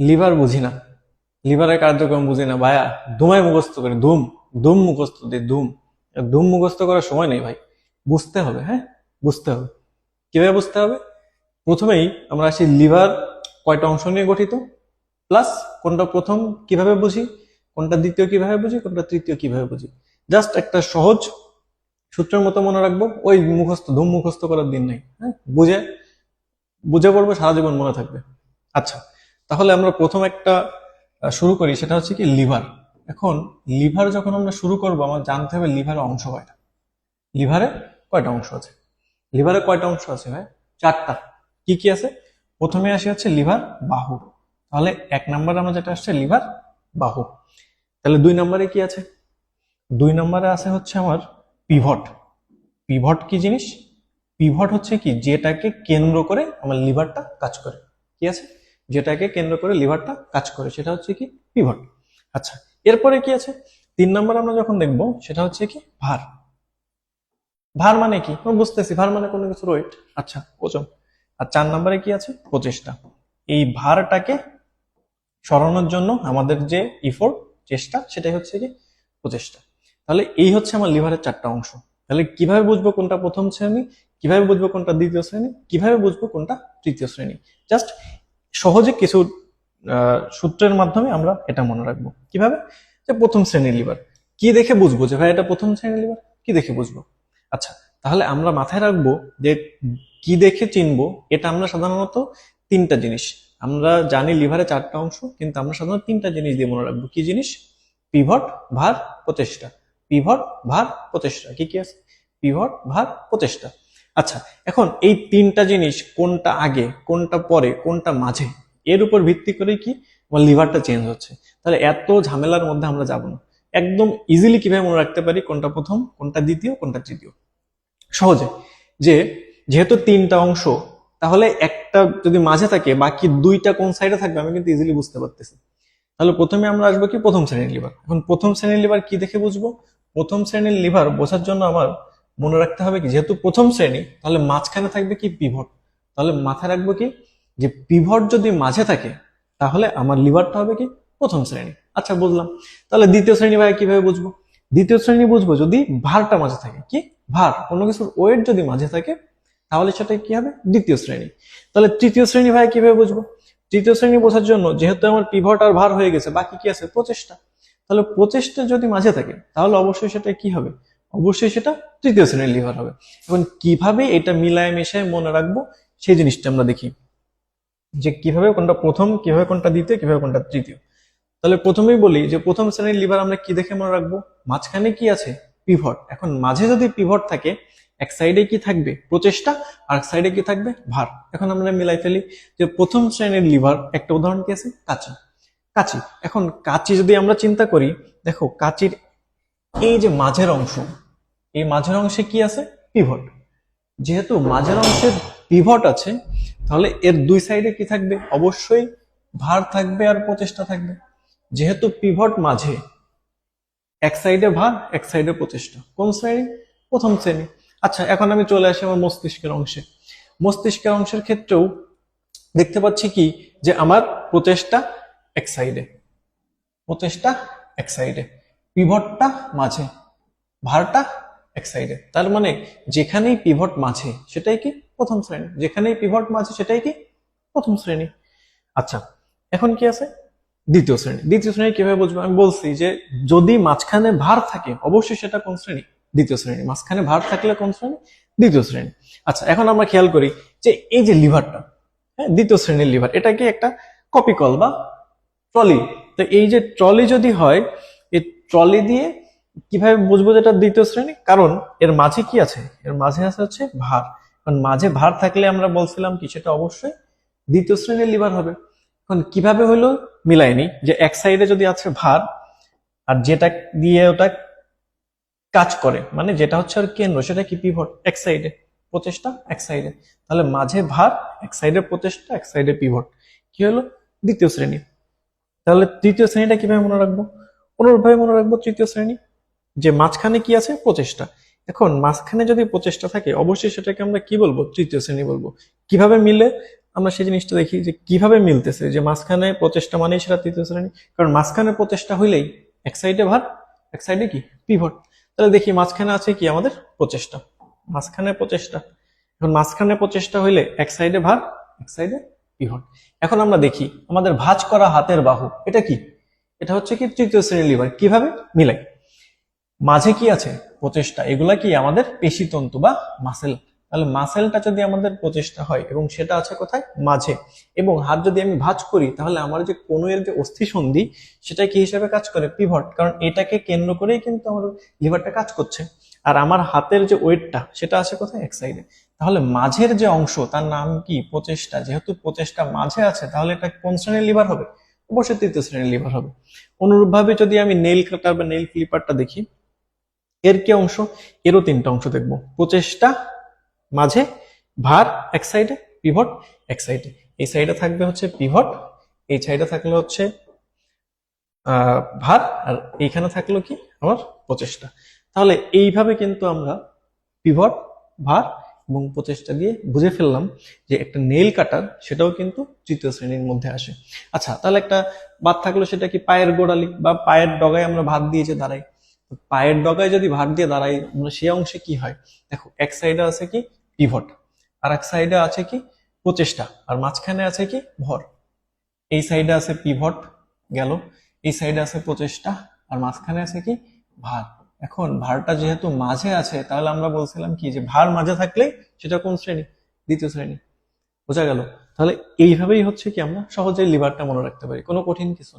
Liver বুঝি না। লিভারের কার্যক্রম বুঝি না, ভাইয়া। ধুমায় মুখস্থ করে, ধুম ধুম মুখস্থ দিই, ধুম। ধুম মুখস্থ করার সময় নেই ভাই। বুঝতে হবে হ্যাঁ? বুঝতে হবে। কীভাবে বুঝতে হবে? প্রথমেই আমরা আসি লিভার কয়টা অংশ নিয়ে গঠিত, প্লাস কোনটা প্রথম কীভাবে বুঝি, কোনটা দ্বিতীয় কীভাবে বুঝি, কোনটা তৃতীয় কীভাবে বুঝি। জাস্ট একটা সহজ সূত্রের মতো মনে রাখব, ওই মুখস্থ, ধুম মুখস্থ করার দিন নাই হ্যাঁ? বুঝে বুঝে পড়ব, সারা জীবন মনে থাকবে। আচ্ছা তাহলে আমরা প্রথম একটা শুরু করি, সেটা হচ্ছে কি লিভার। এখন লিভার যখন আমরা শুরু করব, আমার জানতে হবে লিভারের অংশ কয়টা। লিভারে কয়টা অংশ আছে? লিভারে কয়টা অংশ আছে ভাই? চারটা। কি কি আছে? প্রথমে আসে হচ্ছে লিভার বাহু। তাহলে এক নম্বরে আমার যেটা আসছে, লিভার বাহু। তাহলে দুই নম্বরে কি আছে? দুই নম্বরে আছে হচ্ছে আমার পিভট। পিভট কি জিনিস? পিভট হচ্ছে কি, যেটাকে কেন্দ্র করে আমার লিভারটা কাজ করে। কি আছে? যেটাকে কেন্দ্র করে লিভারটা কাজ করে, সেটা হচ্ছে কি পিভট। আচ্ছা এরপরে কি আছে? তিন নম্বর আমরা যখন দেখব, সেটা হচ্ছে কি ভার। ভার মানে কি? বুঝতেছি, ভার মানে কোনো কিছু ওয়েট আচ্ছা ওজন। আর চার নম্বরে কি আছে? প্রচেষ্টা। এই ভারটাকে সরানোর জন্য আমাদের যে ইফোর্ট চেষ্টা, সেটাই হচ্ছে কি প্রচেষ্টা। তাহলে এই হচ্ছে আমার লিভারের চারটা অংশ। তাহলে কীভাবে বুঝব কোনটা প্রথম শ্রেণি? কীভাবে বুঝব কোনটা দ্বিতীয় শ্রেণি? কীভাবে বুঝব কোনটা তৃতীয় শ্রেণি? জাস্ট সহজে কিছু সূত্রের মাধ্যমে আমরা এটা মনে রাখব। কীভাবে? যে প্রথম শ্রেণির লিভার। কি দেখে বুঝব যে, ভাই, এটা প্রথম শ্রেণির লিভার? কি দেখে বুঝব? আচ্ছা তাহলে আমরা মাথায় রাখব যে, কি দেখে চিনবো, এটা আমরা সাধারণত তিনটা জিনিস। আমরা জানি লিভারে চারটা অংশ, কিন্তু আমরা সাধারণত তিনটা জিনিস দিয়ে মনে রাখব। কি জিনিস? পিভট, ভার, প্রচেষ্টা। পিভট, ভার, প্রচেষ্টা। কি কি আছে? পিভট, ভার, প্রচেষ্টা। আচ্ছা এখন এই তিনটা জিনিস কোনটা আগে, কোনটা পরে, কোনটা মাঝে, এর উপর ভিত্তি করে কি আমার লিভারটা চেঞ্জ হচ্ছে। তাহলে এত ঝামেলার মধ্যে আমরা যাব না। একদম ইজিলি কীভাবে মনে রাখতে পারি কোনটা প্রথম, কোনটা দ্বিতীয়, কোনটা তৃতীয়? সহজে, যে যেহেতু তিনটা অংশ, তাহলে একটা যদি মাঝে থাকে, বাকি দুইটা কোন সাইডে থাকবে, আমি কিন্তু ইজিলি বুঝতে পারতেছি। তাহলে প্রথমে আমরা আসব কি প্রথম শ্রেণির লিভার? এখন প্রথম শ্রেণির লিভার কি দেখে বুঝব? প্রথম শ্রেণির লিভার বোঝার জন্য আমার মনে রাখতে হবে কি, যেহেতু প্রথম শ্রেণি, তাহলে মাঝখানে থাকবে কি পিভট তাহলে মাথায় রাখব কি, যে পিভট যদি মাঝে থাকে, তাহলে আমার লিভারটা হবে কি, প্রথম শ্রেণি। আচ্ছা বুঝলাম। তাহলে দ্বিতীয় শ্রেণি ভাই কীভাবে বুঝব? দ্বিতীয় শ্রেণি বুঝব যদি ভারটা মাঝে থাকে। কি? ভার। কোনো কিছুর ওয়েট যদি মাঝে থাকে, তাহলে সেটা কি হবে? দ্বিতীয় শ্রেণি। তাহলে তৃতীয় শ্রেণি ভাই কীভাবে বুঝব? তৃতীয় শ্রেণি বোঝার জন্য যেহেতু আমার পিভট আর ভার হয়ে গেছে, বাকি কি আছে? প্রচেষ্টা। তাহলে প্রচেষ্টা যদি মাঝে থাকে, তাহলে অবশ্যই সেটা কি হবে? অবশ্যই সেটা তৃতীয় শ্রেণির লিভার হবে। এখন কীভাবে এটা মিলায় মিশায় মনে রাখব, সেই জিনিসটা আমরা দেখি। যে কীভাবে কোনটা প্রথম, কীভাবে কোনটা দ্বিতীয়, কীভাবে কোনটা তৃতীয়। তাহলে প্রথমেই বলি যে প্রথম শ্রেণির লিভার আমরা কি দেখে মনে রাখব? মাঝখানে কি আছে? পিভট এখন মাঝে যদি পিভট থাকে, এক সাইডে কি থাকবে? প্রচেষ্টা, আর এক সাইডে কি থাকবে? ভার। এখন আমরা মিলাই ফেলি যে প্রথম শ্রেণির লিভার একটা উদাহরণ কি আছে? কাঁচি। কাঁচি। এখন কাঁচি যদি আমরা চিন্তা করি, দেখো কাঁচির এই যে মাঝের অংশ, এই মাঝের অংশে কি আছে? পিভট যেহেতু মাঝের অংশে পিভট আছে, তাহলে এর দুই সাইডে কি থাকবে? অবশ্যই ভার থাকবে আর প্রচেষ্টা থাকবে। যেহেতু পিভট মাঝে, এক সাইডে ভার, এক সাইডে প্রচেষ্টা। কোন শ্রেণি প্রথম শ্রেণি আচ্ছা এখন আমি চলে আসি আমার মস্তিষ্কের অংশে। মস্তিষ্কের অংশের ক্ষেত্রেও দেখতে পাচ্ছি কি? যে আমার প্রচেষ্টা এক সাইডে প্রচেষ্টা এক সাইডে পিভটটা মাঝে, ভারটা এক সাইডে তার মানে যেখানেই পিভট মাঝে, সেটাই কি প্রথম শ্রেণি? যেখানেই পিভট মাঝে, সেটাই কি প্রথম শ্রেণি? আচ্ছা এখন কি আছে? দ্বিতীয় শ্রেণি। দ্বিতীয় শ্রেণি কীভাবে বুঝব? আমি বলছি যে যদি মাঝখানে ভার থাকে, অবশ্যই সেটা কোন শ্রেণি? দ্বিতীয় শ্রেণি। মাঝখানে ভার থাকলে কোন শ্রেণি? দ্বিতীয় শ্রেণি। আচ্ছা এখন আমরা খেয়াল করি যে এই যে লিভারটা হ্যাঁ দ্বিতীয় শ্রেণির লিভার এটাকে একটা কপি কল বা ট্রলি তো এই যে ট্রলি যদি হয় ট্রলি দিয়ে কীভাবে বুঝব যেটা দ্বিতীয় শ্রেণি? কারণ এর মাঝে কি আছে? এর মাঝে আছে হচ্ছে ভার। কারণ মাঝে ভার থাকলে আমরা বলছিলাম কি সেটা অবশ্যই দ্বিতীয় শ্রেণির লিভার হবে। এখন কীভাবে হলো? মিলায়নি যে এক সাইডে যদি আছে ভার আর যেটা দিয়ে ওটা কাজ করে মানে যেটা হচ্ছে আর কেন্দ্র, সেটা কি পিভট এক সাইডে। প্রচেষ্টা এক সাইডে। তাহলে মাঝে ভার, এক সাইডে প্রচেষ্টা, এক সাইডে পিভট কি হলো? দ্বিতীয় শ্রেণি। তাহলে তৃতীয় শ্রেণীটা কীভাবে মনে রাখব? অনুরূপভাবে মনে রাখব, তৃতীয় শ্রেণি, যে মাঝখানে কি আছে? প্রচেষ্টা। এখন মাঝখানে যদি প্রচেষ্টা থাকে, অবশ্যই সেটাকে আমরা কি বলব? তৃতীয় শ্রেণি বলব। কীভাবে মিলে আমরা সেই জিনিসটা দেখি যে কীভাবে মিলতেছে, যে মাঝখানে প্রচেষ্টা মানেই সেটা তৃতীয় শ্রেণি। কারণ মাঝখানে প্রচেষ্টা হইলেই এক সাইডে ভার, এক সাইডে কি? পিভট তাহলে দেখি মাঝখানে আছে কি আমাদের? প্রচেষ্টা। মাঝখানে প্রচেষ্টা। এখন মাঝখানে প্রচেষ্টা হইলে এক সাইডে ভার, এক সাইডে পিভট এখন আমরা দেখি, আমাদের ভাঁজ করা হাতের বাহু, এটা কি? এটা হচ্ছে কি তৃতীয় শ্রেণির লিভার। কীভাবে? মিলাই। মাঝে কি আছে? প্রচেষ্টা। এগুলা কি আমাদের পেশিতন্তু বা মাসেল তাহলে মাসেলটা যদি আমাদের প্রচেষ্টা হয় এবং সেটা আছে কোথায়? মাঝে। এবং হাত যদি আমি ভাঁজ করি, তাহলে আমার যে কনুয়ের যে অস্থি সন্ধি, সেটা কি হিসাবে কাজ করে? পিভট কারণ এটাকে কেন্দ্র করেই কিন্তু আমার লিভারটা কাজ করছে। আর আমার হাতের যে ওয়েটটা, সেটা আছে কোথায়? এক সাইডে তাহলে মাঝের যে অংশ, তার নাম কি? প্রচেষ্টা। যেহেতু প্রচেষ্টা মাঝে আছে, তাহলে এটা কোন শ্রেণির লিভার হবে? অবশ্যই তৃতীয় শ্রেণির লিভার হবে। অনুরূপভাবে যদি আমি নেইল কাটার বা নেইল ক্লিপারটা দেখি, এর কি অংশ? এরও তিনটা অংশ দেখব। প্রচেষ্টা, মাঝে, ভার, এক সাইডে পিভট এক সাইডে এই সাইডে থাকবে হচ্ছে পিভট এই সাইডে থাকলে হচ্ছে ভার, আর এইখানে থাকল কি? আমার প্রচেষ্টা। তাহলে এইভাবে কিন্তু আমরা পিভট ভার এবং প্রচেষ্টা দিয়ে বুঝে ফেললাম যে একটা নেইল কাটার সেটাও কিন্তু তৃতীয় শ্রেণির মধ্যে আসে। আচ্ছা তাহলে একটা বাদ থাকল, সেটা কি পায়ের গোড়ালি বা পায়ের ডগায় আমরা ভাত দিয়ে যে দাঁড়াই? পায়ের ডগায় যদি ভাত দিয়ে দাঁড়াই আমরা সেই অংশে কি হয়? দেখো, এক সাইডে আছে কি? পিভট আর এক সাইডে আছে কি? প্রচেষ্টা, আর মাঝখানে আছে কি? ভর। এই সাইডে আছে পিভট গেল। এই সাইডে আছে প্রচেষ্টা, আর মাঝখানে আছে কি? ভার এখন ভারটা যেহেতু মাঝে আছে, তাহলে আমরা বলছিলাম কি যে ভার মাঝে থাকলে সেটা কোন শ্রেণি? দ্বিতীয় শ্রেণি। বোঝা গেল? তাহলে এইভাবেই হচ্ছে কি আমরা সহজেই লিভারটা মনে রাখতে পারি, কোনো কঠিন কিছু।